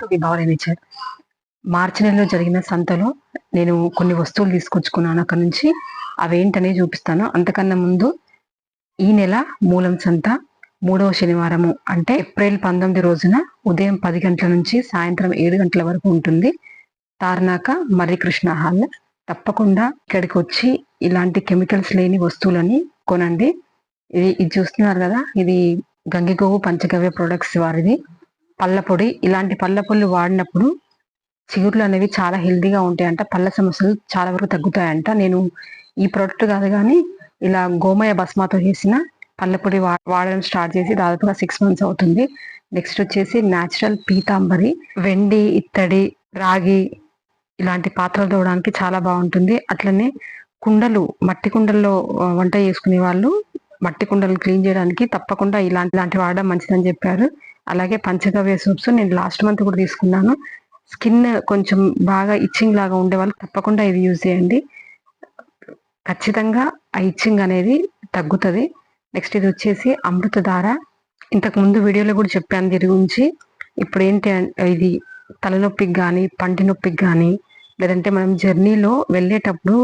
To Vibhavari nature మార్చి నెలలో జరిగిన సంతలో నేను కొన్ని వస్తువులు తీసుకొచ్చుకున్నాను అక్కడ నుంచి. అవేంటనే చూపిస్తాను. అంతకన్నా ముందు ఈ నెల మూలం సంత మూడవ శనివారము అంటే ఏప్రిల్ పంతొమ్మిది రోజున ఉదయం పది గంటల నుంచి సాయంత్రం ఏడు గంటల వరకు ఉంటుంది. తార్నాక మర్రి కృష్ణ హాల్. తప్పకుండా ఇక్కడికి వచ్చి ఇలాంటి కెమికల్స్ లేని వస్తువులని కొనండి. ఇది ఇది చూస్తున్నారు కదా ఇది గంగిగోవు పంచగవ్య ప్రొడక్ట్స్ వారిది. పళ్ళ పొడి. ఇలాంటి పళ్ళ పొళ్ళు వాడినప్పుడు చిగుర్లు అనేవి చాలా హెల్దీగా ఉంటాయంట. పళ్ళ సమస్యలు చాలా వరకు తగ్గుతాయంట. నేను ఈ ప్రోడక్ట్ కాదు కానీ ఇలా గోమయ భస్మాతో చేసిన పళ్ళ పొడి వాడడం స్టార్ట్ చేసి దాదాపుగా సిక్స్ మంత్స్ అవుతుంది. నెక్స్ట్ వచ్చేసి న్యాచురల్ పీతాంబరి వెండి ఇత్తడి రాగి ఇలాంటి పాత్రలు తోవడానికి చాలా బాగుంటుంది. అట్లనే కుండలు మట్టి కుండల్లో వంట చేసుకునే వాళ్ళు మట్టి కుండలు క్లీన్ చేయడానికి తప్పకుండా ఇలాంటి లాంటివి వాడడం మంచిదని చెప్పారు. అలాగే పంచగవ్య సూప్స్ నేను లాస్ట్ మంత్ కూడా తీసుకున్నాను. స్కిన్ కొంచెం బాగా ఇచ్చింగ్ లాగా ఉండే వాళ్ళు తప్పకుండా ఇది యూజ్ చేయండి. ఖచ్చితంగా ఆ ఇచ్చింగ్ అనేది తగ్గుతుంది. నెక్స్ట్ ఇది వచ్చేసి అమృతధార. ఇంతకు ముందు వీడియోలో కూడా చెప్పాను దీని గురించి. ఇప్పుడు ఏంటి ఇది తలనొప్పికి కానీ పంటి నొప్పికి కానీ లేదంటే మనం జర్నీలో వెళ్ళేటప్పుడు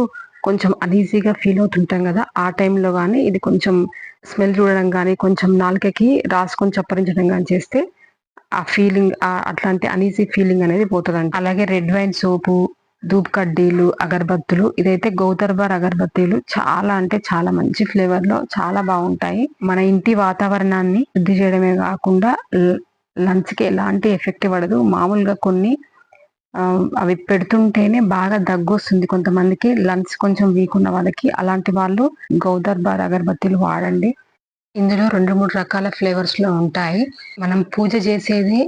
కొంచెం అనీజీగా ఫీల్ అవుతుంటాం కదా ఆ టైంలో కానీ ఇది కొంచెం స్మెల్ చూడడం కానీ కొంచెం నాలుకకి రాసుకొని చప్పరించడం కానీ చేస్తే ఆ ఫీలింగ్ అట్లాంటి అనీజీ ఫీలింగ్ అనేది పోతుందండి. అలాగే రెడ్ వైన్ సోపు ధూప్ కడ్డీలు అగరబత్తులు ఇదైతే గౌతర్బార్ అగరబత్తీలు చాలా అంటే చాలా మంచి ఫ్లేవర్లో చాలా బాగుంటాయి. మన ఇంటి వాతావరణాన్ని శుద్ధి చేయడమే కాకుండా లంచ్కి ఎలాంటి ఎఫెక్ట్ పడదు. మామూలుగా కొన్ని అవి పెడుతుంటేనే బాగా దగ్గు వస్తుంది కొంతమందికి లంగ్స్ కొంచెం వీక్ ఉన్న వాళ్ళకి అలాంటి వాళ్ళు గౌదర్బార్ అగరబత్తీలు వాడండి. ఇందులో రెండు మూడు రకాల ఫ్లేవర్స్లో ఉంటాయి. మనం పూజ చేసేది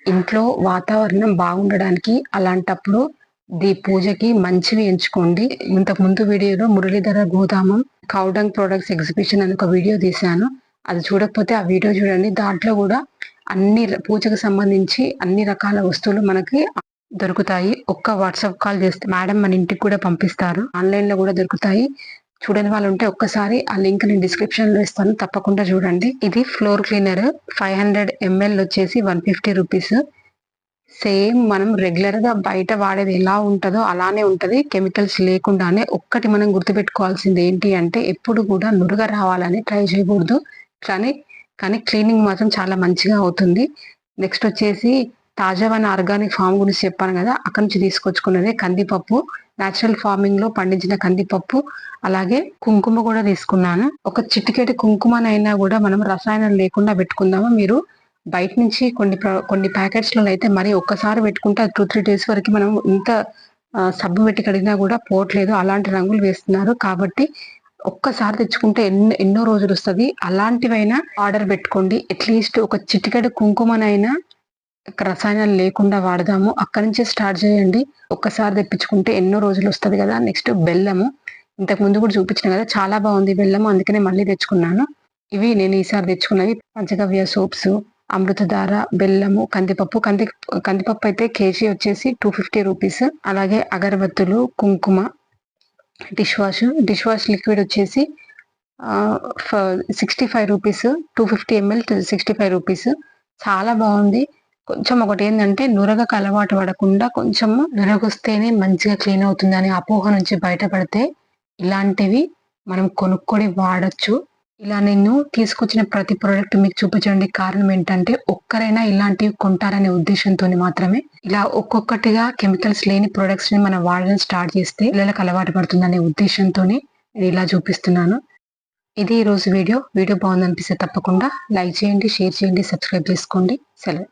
ఇంట్లో వాతావరణం బాగుండడానికి అలాంటప్పుడు దీ పూజకి మంచివి ఎంచుకోండి. ఇంతకు ముందు వీడియోలో Muralidhara Godamam cow dung products exhibition అని ఒక వీడియో తీశాను. అది చూడకపోతే ఆ వీడియో చూడండి. దాంట్లో కూడా అన్ని పూజకు సంబంధించి అన్ని రకాల వస్తువులు మనకి దొరుకుతాయి. ఒక్క వాట్సాప్ కాల్ చేస్తే మేడం మన ఇంటికి కూడా పంపిస్తారు. ఆన్లైన్లో కూడా దొరుకుతాయి. చూడని వాళ్ళు ఉంటే ఒక్కసారి ఆ లింక్ నేను డిస్క్రిప్షన్లో ఇస్తాను. తప్పకుండా చూడండి. ఇది floor cleaner. Five hundred ML వచ్చేసి వన్ ఫిఫ్టీ రూపీస్. సేమ్ మనం రెగ్యులర్గా బయట వాడేది ఎలా ఉంటుందో అలానే ఉంటది. కెమికల్స్ లేకుండానే ఒక్కటి మనం గుర్తుపెట్టుకోవాల్సింది ఏంటి అంటే ఎప్పుడు కూడా నురుగ రావాలని ట్రై చేయకూడదు. కానీ కానీ క్లీనింగ్ మాత్రం చాలా మంచిగా అవుతుంది. నెక్స్ట్ వచ్చేసి తాజావన్ ఆర్గానిక్ ఫామ్ గురించి చెప్పాను కదా అక్కడి నుంచి తీసుకొచ్చుకున్నదే కందిపప్పు. న్యాచురల్ ఫార్మింగ్లో పండించిన కందిపప్పు అలాగే కుంకుమ కూడా తీసుకున్నాను. ఒక చిటికెటి కుంకుమనైనా కూడా మనం రసాయనం లేకుండా పెట్టుకుందాము? మీరు బయట నుంచి కొన్ని కొన్ని ప్యాకెట్స్లో అయితే మరి ఒక్కసారి పెట్టుకుంటే టూ త్రీ డేస్ వరకు మనం ఇంత సబ్బు పెట్టి కడిగినా కూడా పోవట్లేదు అలాంటి రంగులు వేస్తున్నారు. కాబట్టి ఒక్కసారి తెచ్చుకుంటే ఎన్నో ఎన్నో రోజులు వస్తుంది. అలాంటివైనా ఆర్డర్ పెట్టుకోండి. అట్లీస్ట్ ఒక చిటికెడు కుంకుమనైనా రసాయనాలు లేకుండా వాడదాము. అక్కడి నుంచే స్టార్ట్ చేయండి. ఒక్కసారి తెప్పించుకుంటే ఎన్నో రోజులు వస్తుంది కదా. నెక్స్ట్ బెల్లము. ఇంతకు ముందు కూడా చూపించిన కదా. చాలా బాగుంది బెల్లము. అందుకనే మళ్ళీ తెచ్చుకున్నాను. ఇవి నేను ఈసారి తెచ్చుకున్నవి. పంచగవ్య సోప్స్ అమృతధార బెల్లము కందిపప్పు. కంది కందిపప్పు అయితే కేజీ వచ్చేసి టూ ఫిఫ్టీ రూపీస్ అలాగే అగరబత్తులు kumkum dish wash. Dish wash liquid వచ్చేసి sixty five rupees two fifty ML sixty five rupees చాలా బాగుంది. కొంచెం ఒకటి ఏంటంటే నురగకు అలవాటు పడకుండా కొంచెం నురగొస్తేనే మంచిగా క్లీన్ అవుతుంది అనే అపోహ నుంచి బయటపడితే ఇలాంటివి మనం కొనుక్కొని వాడచ్చు. ఇలా నేను తీసుకొచ్చిన ప్రతి ప్రోడక్ట్ మీకు చూపించండి కారణం ఏంటంటే ఒక్కరైనా ఇలాంటివి కొంటారనే ఉద్దేశంతో మాత్రమే ఇలా ఒక్కొక్కటిగా కెమికల్స్ లేని ప్రొడక్ట్స్ని మనం వాడడం స్టార్ట్ చేస్తే పిల్లలకు అలవాటు పడుతుంది అనే ఉద్దేశంతోనే నేను ఇలా చూపిస్తున్నాను. ఇది ఈరోజు వీడియో. వీడియో బాగుందనిపిస్తే తప్పకుండా లైక్ చేయండి షేర్ చేయండి సబ్స్క్రైబ్ చేసుకోండి. సెలవు.